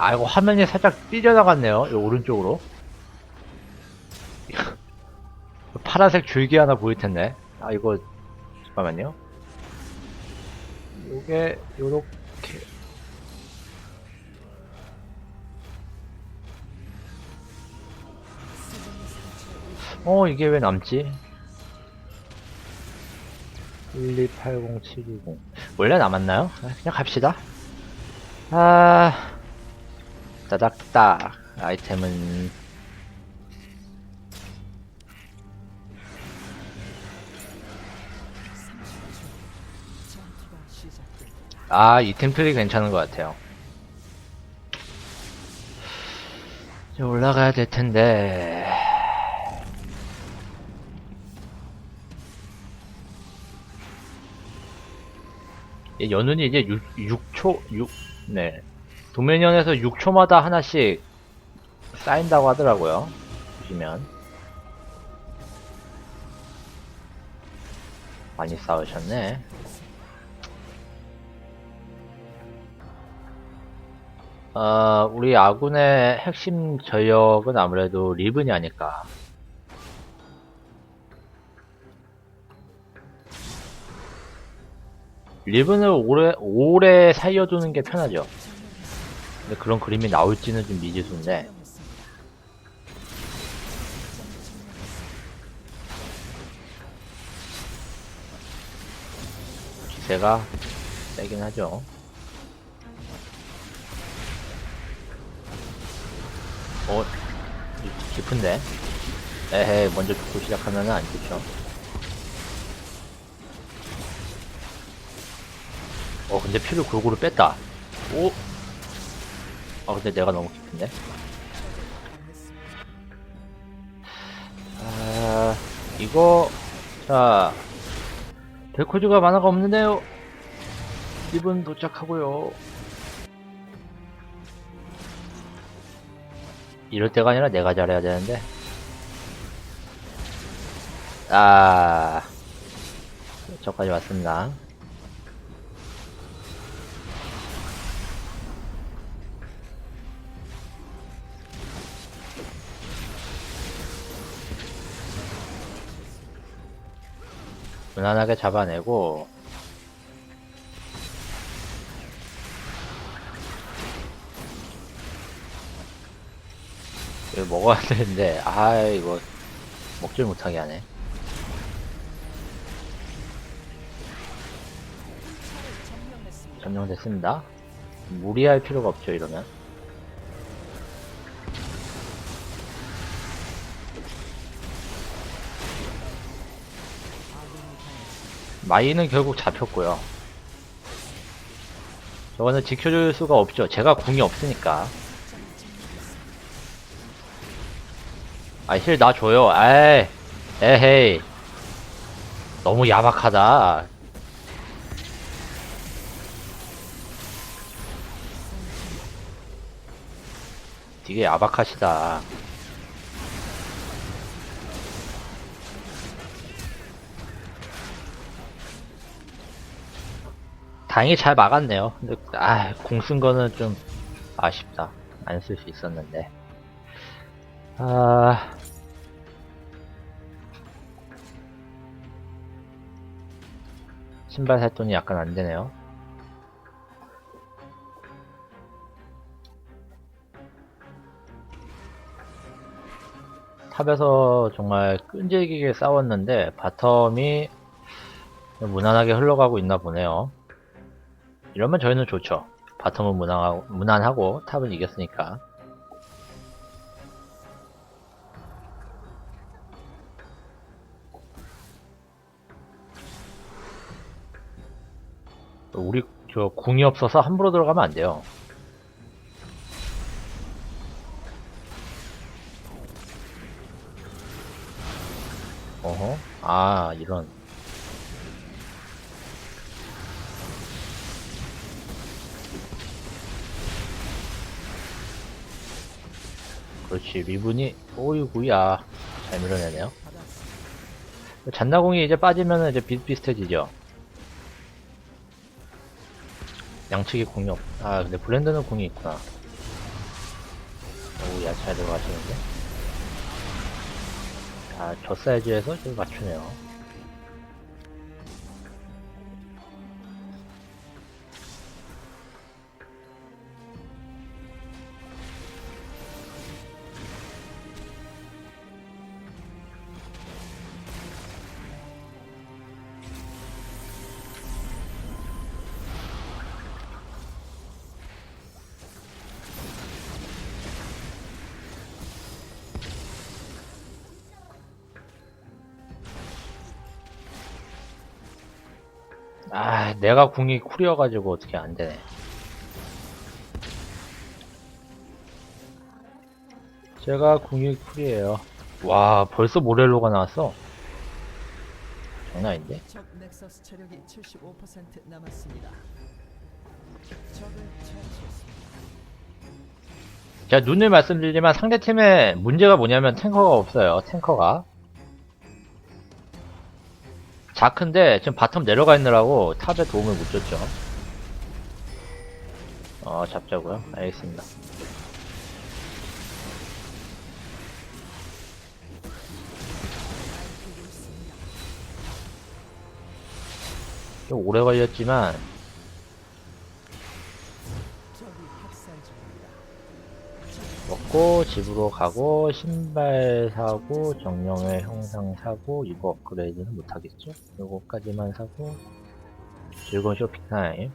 아이고 화면이 살짝 삐져나갔네요. 이 오른쪽으로. 파란색 줄기 하나 보일 텐데. 아 이거 잠깐만요. 요게 요렇게 어 이게 왜 남지? 1280720 원래 남았나요? 아, 그냥 갑시다 아 따닥딱 아이템은 아 이 템플이 괜찮은 것 같아요. 이제 올라가야 될 텐데. 예, 연운이 이제 6, 초 6, 네. 도매년에서 6초마다 하나씩 쌓인다고 하더라고요. 보시면. 많이 쌓으셨네. 어, 우리 아군의 핵심 전력은 아무래도 리븐이 아닐까. 리븐을 오래, 오래 살려두는 게 편하죠. 근데 그런 그림이 나올지는 좀 미지수인데. 기세가 세긴 하죠. 어, 깊은데? 에헤, 먼저 죽고 시작하면은 안 좋죠. 어 근데 피를 골고루 뺐다 오? 아 근데 내가 너무 깊은데? 아 이거 자 델코즈가 만화가 없는데요. 1분 도착하고요. 이럴 때가 아니라 내가 잘해야 되는데. 아 저까지 왔습니다 무난하게 잡아내고. 이거 먹어야 되는데 아 이거 먹질 못하게 하네. 점령됐습니다. 무리할 필요가 없죠 이러면 마이는 결국 잡혔고요. 저거는 지켜줄 수가 없죠. 제가 궁이 없으니까. 아, 힐 나 줘요. 에이, 에헤이. 너무 야박하다. 되게 야박하시다. 다행히 잘 막았네요. 근데 아, 공 쓴 거는 좀 아쉽다. 안 쓸 수 있었는데. 아. 신발 살 돈이 약간 안 되네요. 탑에서 정말 끈질기게 싸웠는데 바텀이 무난하게 흘러가고 있나 보네요. 이러면 저희는 좋죠. 바텀은 무난하고, 무난하고 탑은 이겼으니까. 우리 저 궁이 없어서 함부로 들어가면 안 돼요. 어허, 아 이런. 그렇지. 리븐이 오이구야. 잘 밀어내네요. 잔나공이 이제 빠지면 이제 비슷비슷해지죠. 양측에 공이 없.. 아 근데 블렌드는 공이 있구나. 오, 야차에 들어가시는데. 자, 저 사이즈에서 좀 맞추네요. 아, 내가 궁이 쿨이어가지고 어떻게 안 되네. 제가 궁이 쿨이에요. 와, 벌써 모렐로가 나왔어. 장난 아닌데? 적 넥서스 체력이 75% 남았습니다. 적을 처치했습니다. 제가 눈을 말씀드리지만 상대팀에 문제가 뭐냐면 탱커가 없어요. 탱커가. 자크인데 지금 바텀 내려가 있느라고 탑에 도움을 못 줬죠. 어, 잡자고요. 알겠습니다. 좀 오래 걸렸지만 먹고 집으로 가고 신발 사고 정령의 형상 사고 이거 업그레이드는 못하겠죠? 요거까지만 사고 즐거운 쇼핑 타임.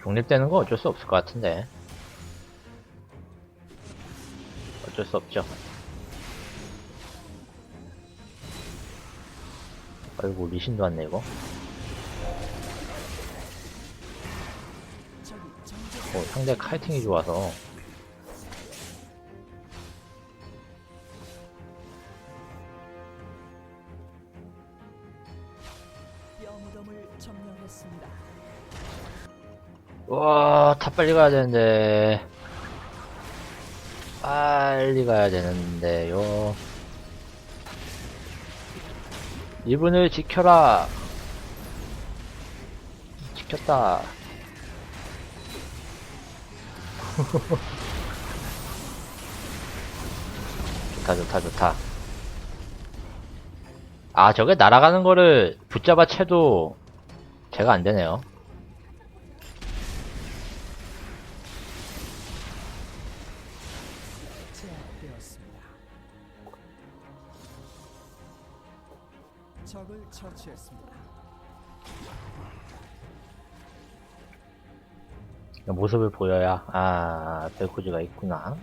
독립되는 거 어쩔 수 없을 것 같은데. 어쩔 수 없죠. 아이고 리신도 왔네 이거 정적 어, 상대 카이팅이 좋아서. 와, 다 빨리 가야 되는데. 빨리 가야 되는데요. 이분을 지켜라. 지켰다. 좋다, 좋다, 좋다. 아, 저게 날아가는 거를 붙잡아 채도 제가 안 되네요. 제압되었습니다. 적을 처치했습니다. 모습을 보여야 아 벨코즈가 있구나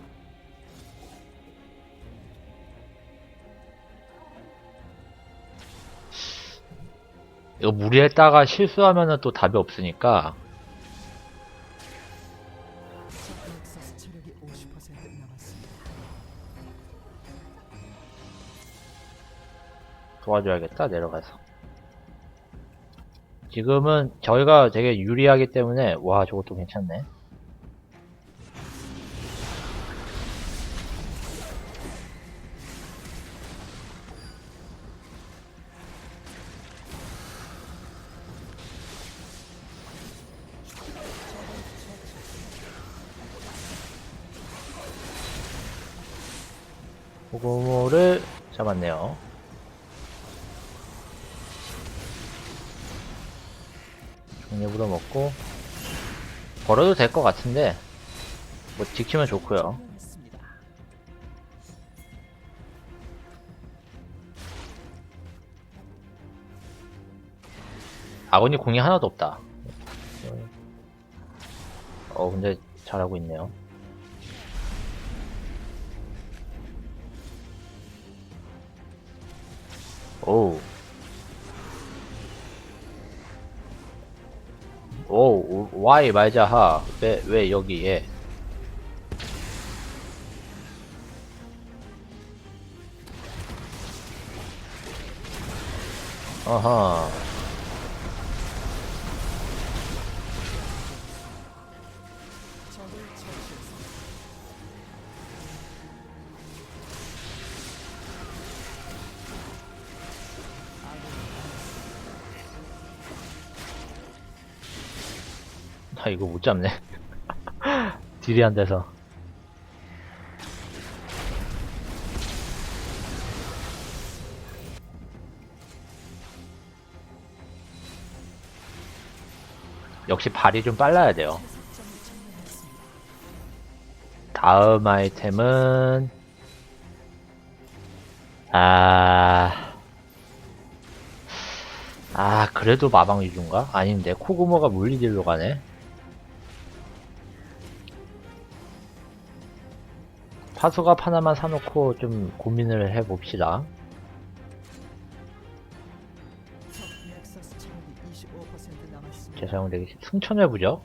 이거 무리했다가 실수하면은 또 답이 없으니까 적 넥서스 체력이 50% 남았습니다. 도와줘야겠다 내려가서 지금은 저희가 되게 유리하기 때문에 와 저것도 괜찮네. 고구모를 잡았네요 종류부터 먹고 버려도 될 것 같은데 뭐 지키면 좋고요. 아군이 공이 하나도 없다. 어 근데 잘하고 있네요. 오우 오, 와이 말자하 왜, 왜 여기에? 어허 나 이거 못 잡네 딜이 안 돼서. 역시 발이 좀 빨라야 돼요. 다음 아이템은 아... 아 그래도 마방 위주인가? 아닌데 코그모가 물리딜로 가네 파수갑 하나만 사놓고 좀 고민을 해봅시다 적 넥서스 체력이 25% 남았습니다. 제 사용 되기 승천회 부죠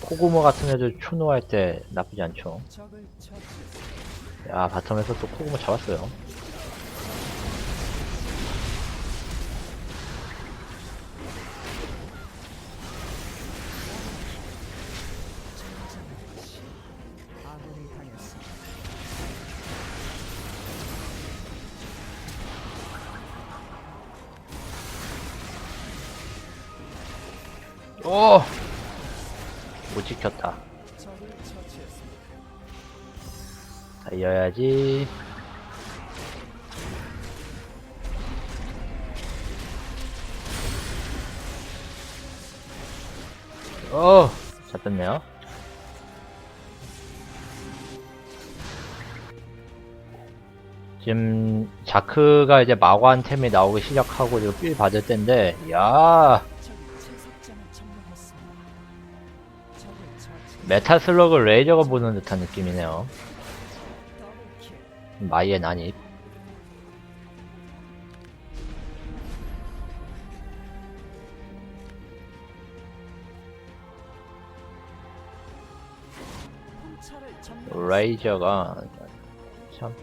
코그모 같은 애들 추노할 때 나쁘지 않죠. 야 바텀에서 또 코그모 잡았어요 오! 못 지켰다. 달려야지. 어, 잡혔네요. 지금 자크가 이제 마관 템이 나오기 시작하고 지금 필 받을 때인데, 야 메탈 슬러그 레이저가 보는 듯한 느낌이네요. 마이의 난입. 레이저가 참.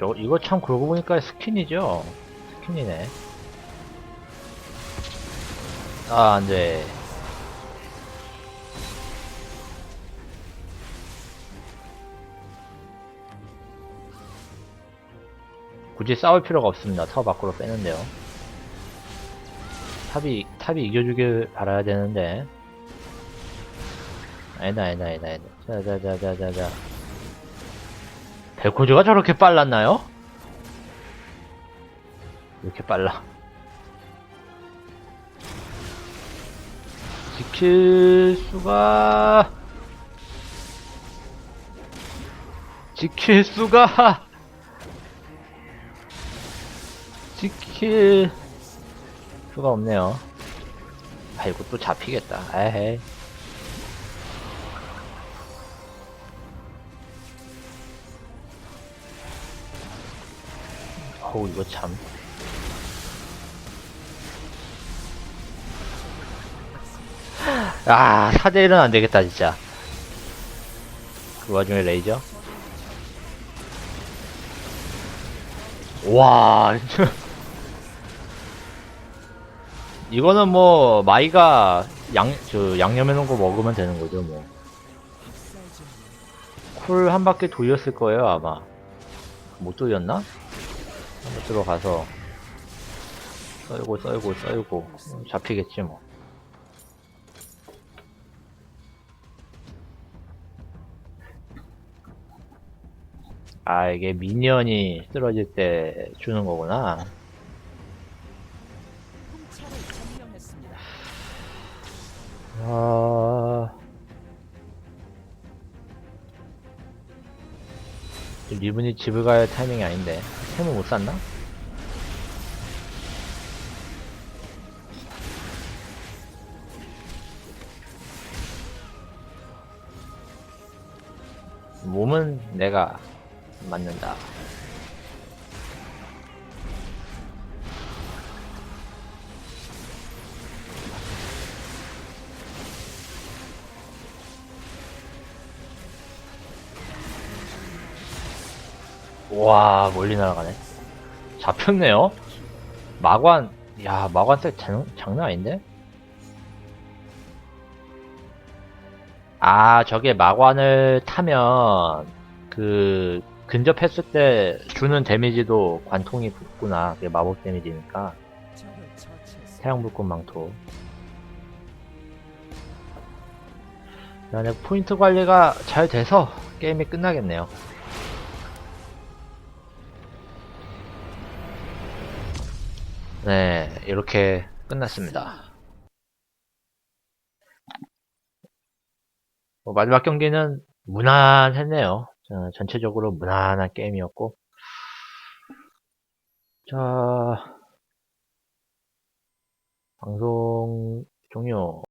저 이거 참 그러고 보니까 스킨이죠. 스킨이네. 아 안돼. 굳이 싸울 필요가 없습니다. 타워 밖으로 빼는데요. 탑이 탑이 이겨주길 바라야 되는데. 아니다 아니다 아니다 아니다 자 자 자 자 자자 벨코즈가 저렇게 빨랐나요? 이렇게 빨라 지킬 수가 지킬 수가 지킬 수가 없네요 아이고 또 잡히겠다 에헤이 어우 이거 참 아, 4대1은 안 되겠다, 진짜. 그 와중에 레이저? 와. 이거는 뭐, 마이가 양, 저, 양념해 놓은 거 먹으면 되는 거죠, 뭐. 쿨 한 바퀴 돌렸을 거예요, 아마. 못 돌렸나? 한번 들어가서. 썰고, 썰고, 썰고. 음, 잡히겠지, 뭐. 아, 이게 미니언이 쓰러질 때 주는 거구나. 아. 리븐이 집을 갈 타이밍이 아닌데. 템을 못 샀나? 몸은 내가 맞는다. 와 멀리 날아가네. 잡혔네요. 마관 야 마관 색 장, 장난 아닌데? 아 저게 마관을 타면 그 근접했을 때 주는 데미지도 관통이 붙구나. 그게 마법 데미지니까. 태양불꽃 망토. 만약 포인트 관리가 잘 돼서 게임이 끝나겠네요. 네, 이렇게 끝났습니다. 뭐 마지막 경기는 무난했네요. 어, 전체적으로 무난한 게임이었고. 자, 방송 종료.